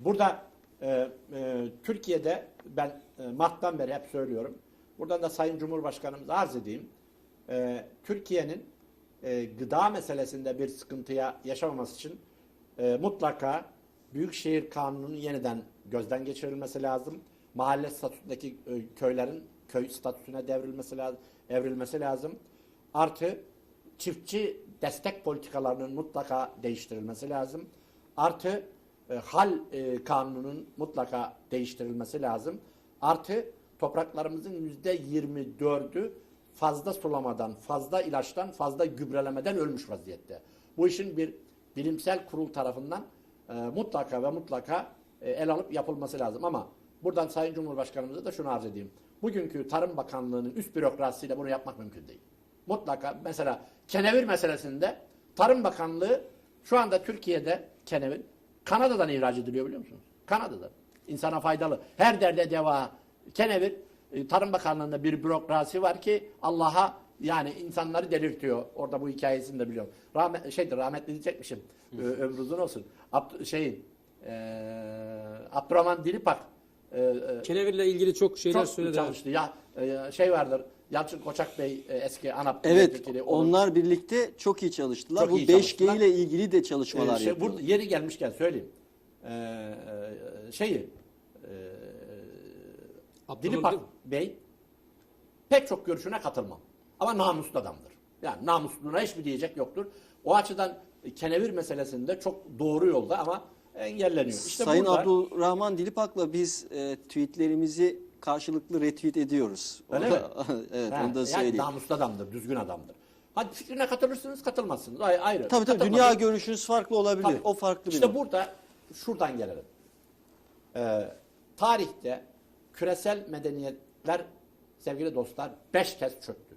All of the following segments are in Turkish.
Burada e, e, Türkiye'de ben e, Mart'tan beri hep söylüyorum. Buradan da Sayın Cumhurbaşkanımıza arz edeyim. E, Türkiye'nin e, gıda meselesinde bir sıkıntıya yaşamaması için e, mutlaka Büyükşehir Kanunu'nun yeniden gözden geçirilmesi lazım. Mahalle statüsündeki e, köylerin köy statüsüne devrilmesi lazım, evrilmesi lazım. Artı çiftçi destek politikalarının mutlaka değiştirilmesi lazım. Artı e, hal e, kanununun mutlaka değiştirilmesi lazım. Artı topraklarımızın yüzde 24'ü fazla sulamadan, fazla ilaçtan, fazla gübrelemeden ölmüş vaziyette. Bu işin bir bilimsel kurul tarafından e, mutlaka ve mutlaka e, el alıp yapılması lazım. Ama buradan Sayın Cumhurbaşkanımıza da şunu arz edeyim. Bugünkü Tarım Bakanlığı'nın üst bürokrasisiyle bunu yapmak mümkün değil. Mutlaka mesela kenevir meselesinde Tarım Bakanlığı şu anda Türkiye'de kenevir Kanada'dan ihraç ediliyor biliyor musunuz? Kanada'dan. İnsana faydalı. Her derde deva. Kenevir e, Tarım Bakanlığı'nda bir bürokrasi var ki Allah'a yani insanları delirtiyor. Orada bu hikayesini de biliyorum. Rahmet, şeydir rahmetli diyecekmişim. Ömrü uzun olsun. Abd, şeyin e, Abdurrahman Dilipak e, e, Kenevirle ilgili çok şeyler çok söyledi. çalıştı. Ya e, şey vardır. Yalçın Koçak Bey e, eski ANAP Evet, milletvekili, onun- onlar birlikte çok iyi çalıştılar. Çok Bu iyi 5G çalıştılar. ile ilgili de çalışmalar Ee, şey, yapıyorlar. burada yeri gelmişken söyleyeyim. Ee, e, şeyi e, Abdullah Dilipak? Bey pek çok görüşüne katılmam. Ama namuslu adamdır. Yani namusluğuna hiçbir diyecek yoktur. O açıdan kenevir meselesinde çok doğru yolda ama engelleniyor. İşte Sayın burada, Abdurrahman Dilipak'la biz e, tweetlerimizi karşılıklı retweet ediyoruz. Öyle Onu mi? da- evet, Ha, onu da yani söyleyeyim. namuslu adamdır, düzgün adamdır. Hadi fikrine katılırsınız, katılmazsınız. Ay- Ayrı. Tabii tabii dünya görüşünüz farklı olabilir. Tabii. O farklı bir İşte nokta. burada şuradan gelelim. Ee, tarihte küresel medeniyetler sevgili dostlar beş kez çöktü.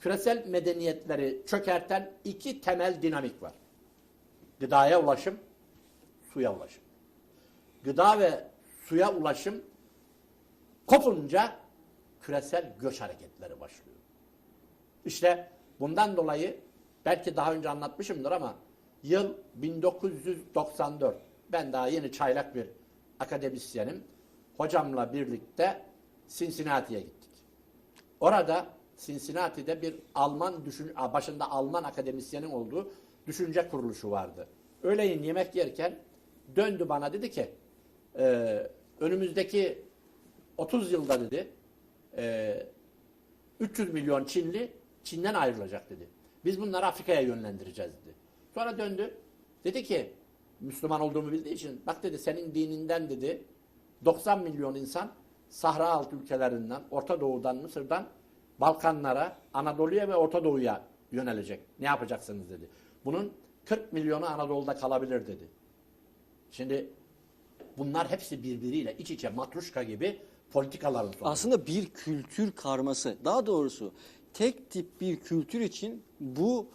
Küresel medeniyetleri çökerten iki temel dinamik var. Gıdaya ulaşım, suya ulaşım. Gıda ve suya ulaşım kopunca küresel göç hareketleri başlıyor. İşte bundan dolayı belki daha önce anlatmışımdır ama yıl 1994. Ben daha yeni çaylak bir akademisyenim. Hocamla birlikte Cincinnati'ye gittik. Orada Cincinnati'de bir Alman düşün başında Alman akademisyenin olduğu düşünce kuruluşu vardı. Öğleyin yemek yerken döndü bana dedi ki "Ee, önümüzdeki 30 yılda dedi e, 300 milyon Çinli Çin'den ayrılacak dedi. Biz bunları Afrika'ya yönlendireceğiz dedi. Sonra döndü. Dedi ki Müslüman olduğumu bildiği için bak dedi senin dininden dedi 90 milyon insan Sahra altı ülkelerinden, Orta Doğu'dan, Mısır'dan Balkanlara, Anadolu'ya ve Orta Doğu'ya yönelecek. Ne yapacaksınız dedi. Bunun 40 milyonu Anadolu'da kalabilir dedi. Şimdi bunlar hepsi birbiriyle iç içe matruşka gibi politikaların sonucu. Aslında bir kültür karması. Daha doğrusu tek tip bir kültür için bu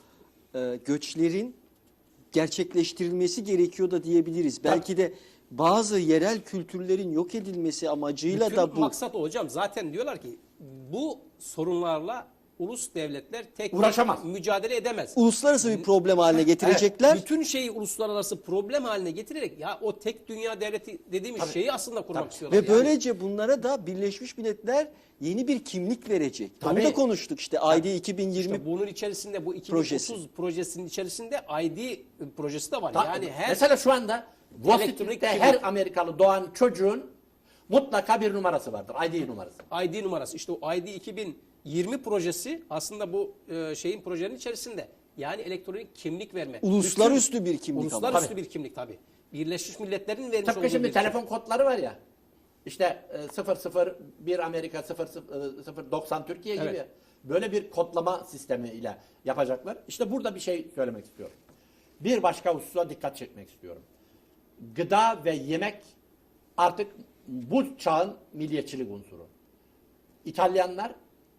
e, göçlerin gerçekleştirilmesi gerekiyor da diyebiliriz. Belki de bazı yerel kültürlerin yok edilmesi amacıyla Bütün da bu maksat o hocam. Zaten diyorlar ki bu sorunlarla ulus devletler tek Uğraşamaz. mücadele edemez. uluslararası bir problem haline getirecekler. Bütün şeyi uluslararası problem haline getirerek ya o tek dünya devleti dediğimiz Tabii. şeyi aslında kurmak istiyorlar. Ve Yani böylece bunlara da Birleşmiş Milletler yeni bir kimlik verecek. Onu Tabii. da konuştuk işte ID 2020 işte bunun içerisinde bu 2030 Projesi. projesinin içerisinde ID projesi de var. Ta- yani her Mesela şu anda Washington'da her Amerikalı doğan çocuğun mutlaka bir numarası vardır. ID numarası. ID numarası işte o ID 2020 projesi aslında bu e, şeyin projenin içerisinde. Yani elektronik kimlik verme. Uluslararası bir kimlik. Uluslararası bir kimlik tabii. Birleşmiş Milletler'in vermiş Tıpkı olduğu şimdi bir telefon kodları var ya. İşte e, 001 Amerika 0090 Türkiye gibi. Evet. Böyle bir kodlama sistemi ile yapacaklar. İşte burada bir şey söylemek istiyorum. Bir başka hususa dikkat çekmek istiyorum. Gıda ve yemek artık bu çağın milliyetçilik unsuru. İtalyanlar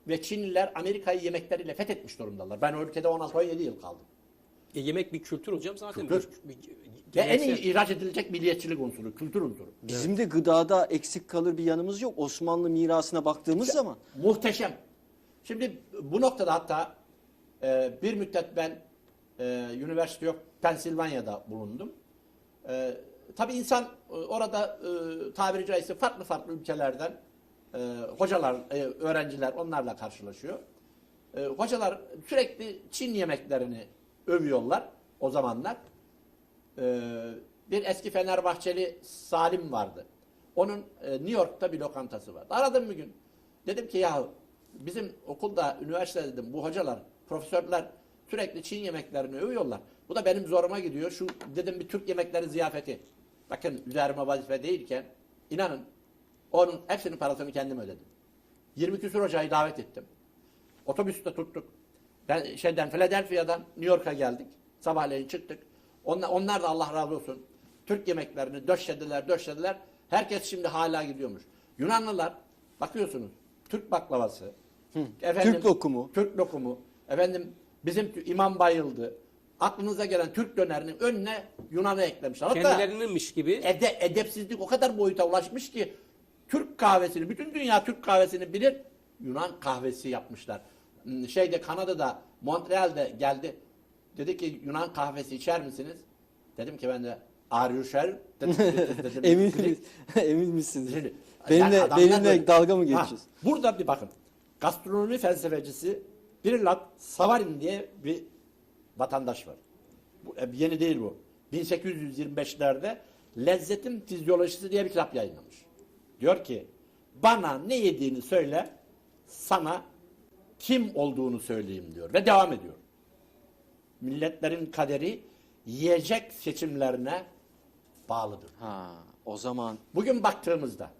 ve Çinliler Amerika'yı yemekleriyle fethetmiş durumdalar. Ben o ülkede 16-17 yıl kaldım. E, yemek bir kültür hocam zaten. Kültür. Bir, bir, Ve en iyi ihraç edilecek milliyetçilik unsuru, kültür unsuru. Bizim de gıdada eksik kalır bir yanımız yok. Osmanlı mirasına baktığımız zaman. Muhteşem. Şimdi bu noktada hatta e, bir müddet ben e, University of Pennsylvania'da bulundum. E, tabii insan e, orada e, tabiri caizse farklı farklı ülkelerden e, hocalar, e, öğrenciler onlarla karşılaşıyor. E, hocalar sürekli Çin yemeklerini övüyorlar o zamanlar. E, bir eski Fenerbahçeli Salim vardı. Onun e, New York'ta bir lokantası vardı. Aradım bir gün. Dedim ki ya bizim okulda, üniversitede dedim bu hocalar, profesörler sürekli Çin yemeklerini övüyorlar. Bu da benim zoruma gidiyor. Şu dedim bir Türk yemekleri ziyafeti. Bakın üzerime vazife değilken inanın onun hepsinin parasını kendim ödedim. 20 küsur hocayı davet ettim. Otobüste tuttuk. Ben şeyden Philadelphia'dan New York'a geldik. Sabahleyin çıktık. Onlar, onlar da Allah razı olsun. Türk yemeklerini döşlediler, döşlediler. Herkes şimdi hala gidiyormuş. Yunanlılar bakıyorsunuz Türk baklavası, Türk lokumu. Türk lokumu, efendim bizim imam bayıldı. Aklınıza gelen Türk dönerinin önüne Yunan'ı eklemişler. Hatta Kendilerininmiş gibi ede, edepsizlik o kadar boyuta ulaşmış ki Türk kahvesini, bütün dünya Türk kahvesini bilir. Yunan kahvesi yapmışlar. Hmm, Şeyde Kanada'da, Montreal'de geldi. Dedi ki Yunan kahvesi içer misiniz? Dedim ki ben de are you sure? Dedim, dedim, Emin, dedim, emin misiniz? Şimdi, Benimle, yani benimle böyle- dalga mı Ha, geçiyorsun? burada bir bakın. Gastronomi felsefecisi Brillat Savarin diye bir vatandaş var. Bu, e, yeni değil bu. 1825'lerde Lezzetin Fizyolojisi diye bir kitap yayınlamış. Diyor ki bana ne yediğini söyle sana kim olduğunu söyleyeyim diyor ve devam ediyor. Milletlerin kaderi yiyecek seçimlerine bağlıdır. Ha, o zaman Bugün baktığımızda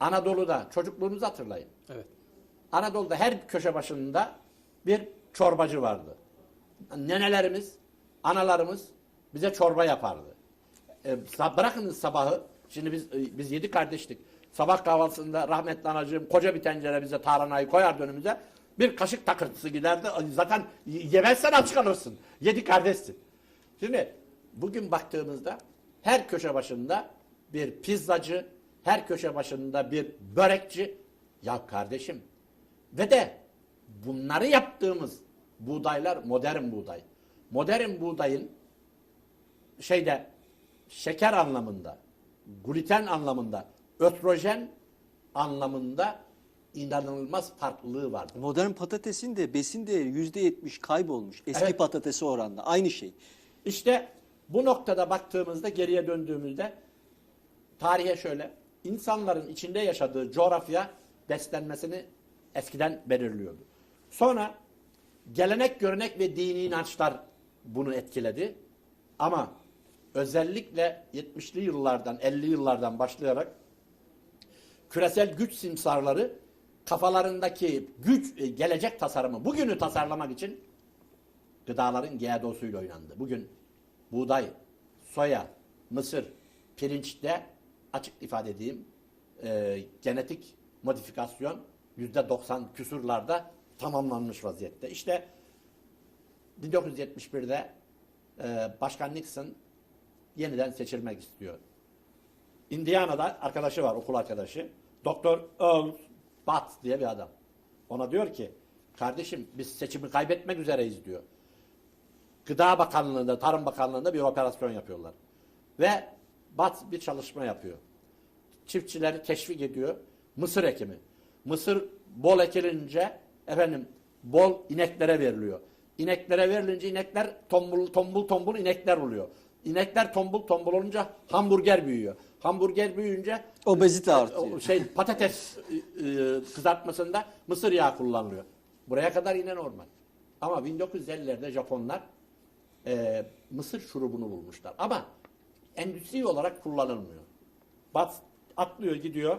Anadolu'da çocukluğunuzu hatırlayın. evet. Anadolu'da her köşe başında bir çorbacı vardı. Nenelerimiz, analarımız bize çorba yapardı. E, bırakınız sabahı. Şimdi biz e, biz yedi kardeştik. Sabah kahvaltısında rahmetli anacığım koca bir tencere bize tarhanayı koyardı önümüze. Bir kaşık takırtısı giderdi. Zaten yemezsen aç kalırsın. Yedi kardeşsin. Şimdi bugün baktığımızda her köşe başında bir pizzacı, her köşe başında bir börekçi. Ya kardeşim ve de bunları yaptığımız buğdaylar modern buğday. Modern buğdayın şeyde şeker anlamında, gluten anlamında, östrojen anlamında inanılmaz farklılığı vardır. modern patatesin de besin değeri %70 kaybolmuş. Eski Evet. patatese oranla. Aynı şey. İşte bu noktada baktığımızda geriye döndüğümüzde tarihe şöyle insanların içinde yaşadığı coğrafya beslenmesini eskiden belirliyordu. Sonra gelenek, görenek ve dini inançlar bunu etkiledi. Ama özellikle 70'li yıllardan, 50'li yıllardan başlayarak küresel güç simsarları kafalarındaki güç, e, gelecek tasarımı, bugünü tasarlamak için gıdaların GDO'suyla oynandı. Bugün buğday, soya, mısır, pirinçte açık ifade edeyim e, genetik modifikasyon yüzde 90 küsurlarda tamamlanmış vaziyette. İşte 1971'de e, Başkan Nixon yeniden seçilmek istiyor. Indiana'da arkadaşı var, okul arkadaşı. Doktor Earl Batts diye bir adam. Ona diyor ki, kardeşim biz seçimi kaybetmek üzereyiz diyor. Gıda Bakanlığı'nda, Tarım Bakanlığı'nda bir operasyon yapıyorlar. Ve Batts bir çalışma yapıyor. Çiftçileri teşvik ediyor. Mısır ekimi. Mısır bol ekilince efendim bol ineklere veriliyor. İneklere verilince inekler tombul tombul tombul inekler oluyor. İnekler tombul tombul olunca hamburger büyüyor. Hamburger büyüyünce Obezite o artıyor. şey patates e, e, kızartmasında mısır yağı kullanılıyor. Buraya kadar yine normal. Ama 1950'lerde Japonlar e, mısır şurubunu bulmuşlar. Ama endüstri olarak kullanılmıyor. Bat atlıyor gidiyor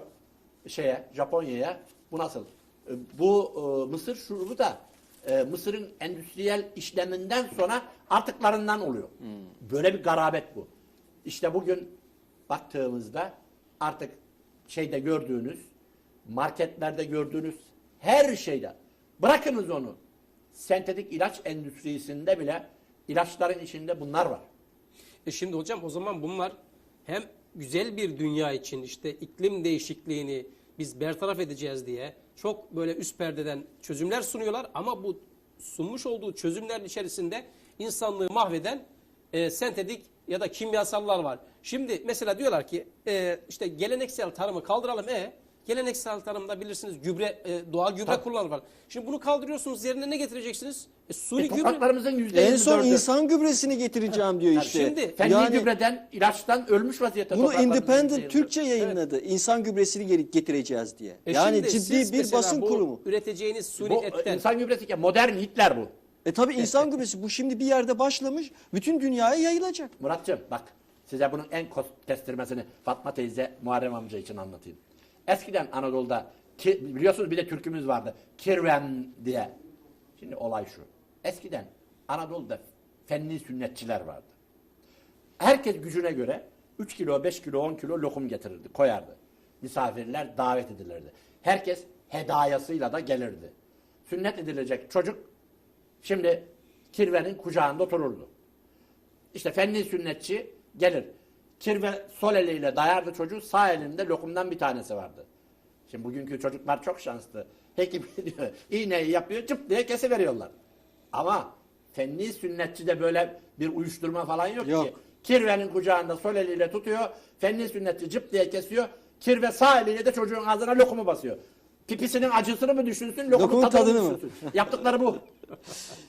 şeye Japonya'ya. Bu nasıl? E, bu e, mısır şurubu da e, mısırın endüstriyel işleminden sonra artıklarından oluyor. Böyle bir garabet bu. İşte bugün baktığımızda artık şeyde gördüğünüz, marketlerde gördüğünüz her şeyde bırakınız onu. Sentetik ilaç endüstrisinde bile ilaçların içinde bunlar var. E şimdi hocam o zaman bunlar hem güzel bir dünya için işte iklim değişikliğini biz bertaraf edeceğiz diye çok böyle üst perdeden çözümler sunuyorlar ama bu sunmuş olduğu çözümlerin içerisinde insanlığı mahveden e, sentetik ya da kimyasallar var. Şimdi mesela diyorlar ki e, işte geleneksel tarımı kaldıralım. E geleneksel tarımda bilirsiniz gübre e, doğal gübre Tabii. kullanılır. Şimdi bunu kaldırıyorsunuz yerine ne getireceksiniz? E, suni E, gübre. topraklarımızın yüzde En son %24'ü insan gübresini getireceğim diyor işte. şimdi Fenli yani gübreden, ilaçtan ölmüş vaziyette. bunu topraklarımızın Independent %24'ü. Türkçe yayınladı. İnsan gübresini geri getireceğiz diye. E yani şimdi ciddi bir mesela basın bu kurumu. Üreteceğiniz suni Bu etten. insan gübresi ki modern Hitler bu. E tabi insan gübresi bu şimdi bir yerde başlamış. Bütün dünyaya yayılacak. Muratcığım bak size bunun en kos- kestirmesini Fatma teyze Muharrem amca için anlatayım. Eskiden Anadolu'da biliyorsunuz bir de türkümüz vardı. Kirven diye. Şimdi olay şu. Eskiden Anadolu'da fenli sünnetçiler vardı. Herkes gücüne göre 3 kilo, 5 kilo, 10 kilo lokum getirirdi, koyardı. Misafirler davet edilirdi. Herkes hedayasıyla da gelirdi. Sünnet edilecek çocuk şimdi kirvenin kucağında otururdu. İşte fenli sünnetçi gelir. Kirve sol eliyle dayardı çocuğu, sağ elinde lokumdan bir tanesi vardı. Şimdi bugünkü çocuklar çok şanslı. Hekim diyor, iğneyi yapıyor, cıp diye kesiveriyorlar. Ama fenli sünnetçide böyle bir uyuşturma falan yok, Yok. ki. Kirvenin kucağında sol eliyle tutuyor, fenli sünnetçi cıp diye kesiyor, kirve sağ eliyle de çocuğun ağzına lokumu basıyor. Pipisinin acısını mı düşünsün, lokumun Lokumun tadını, tadını mı? düşünsün? Yaptıkları bu.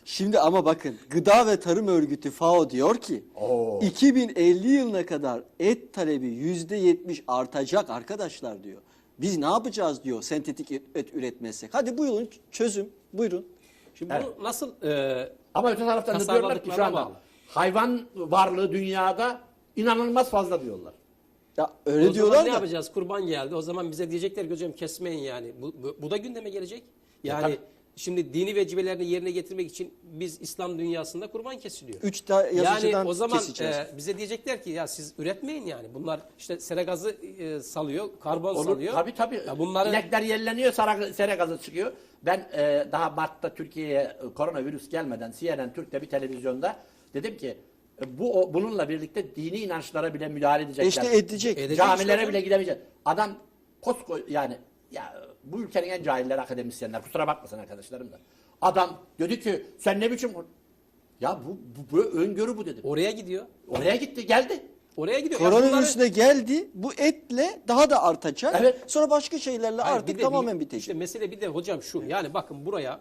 Şimdi ama bakın Gıda ve Tarım Örgütü FAO diyor ki Oo. 2050 yılına kadar et talebi %70 artacak arkadaşlar diyor. Biz ne yapacağız diyor sentetik et, et üretmezsek. Hadi buyurun çözüm buyurun. Şimdi Evet. bunu nasıl e, Ama öte taraftan da diyorlar ki şu anda hayvan varlığı dünyada inanılmaz fazla diyorlar. Ya öyle o diyorlar zaman ne da yapacağız? Kurban geldi. O zaman bize diyecekler ki hocam kesmeyin yani. Bu, bu, bu da gündeme gelecek. Yani tabii. Şimdi dini vecibelerini yerine getirmek için biz İslam dünyasında kurban kesiliyor. 3 ta yazıcıdan Yani o zaman keseceğiz. e, bize diyecekler ki ya siz üretmeyin yani. Bunlar işte sera gazı e, salıyor, karbon Olur, salıyor. tabii tabii. Ya bunları İnekler yerleniyor, sera, sera gazı çıkıyor. Ben e, daha Mart'ta Türkiye'ye e, koronavirüs gelmeden CNN Türk'te bir televizyonda dedim ki e, bu o- bununla birlikte dini inançlara bile müdahale edecekler. işte edecek. Edecek Camilere işte bile gidemeyecek. Adam kosko yani ya bu ülkenin en cahilleri akademisyenler. Kusura bakmasın arkadaşlarım da. Adam dedi ki sen ne biçim ya bu, bu, bu öngörü bu dedim. oraya gidiyor. Oraya gitti geldi. Oraya gidiyor. Ya Koronavirüs bunları- geldi. Bu etle daha da artacak. Evet. Sonra başka şeylerle Hayır, artık bir de tamamen bir- bitecek. İşte mesele bir de hocam şu. Yani bakın buraya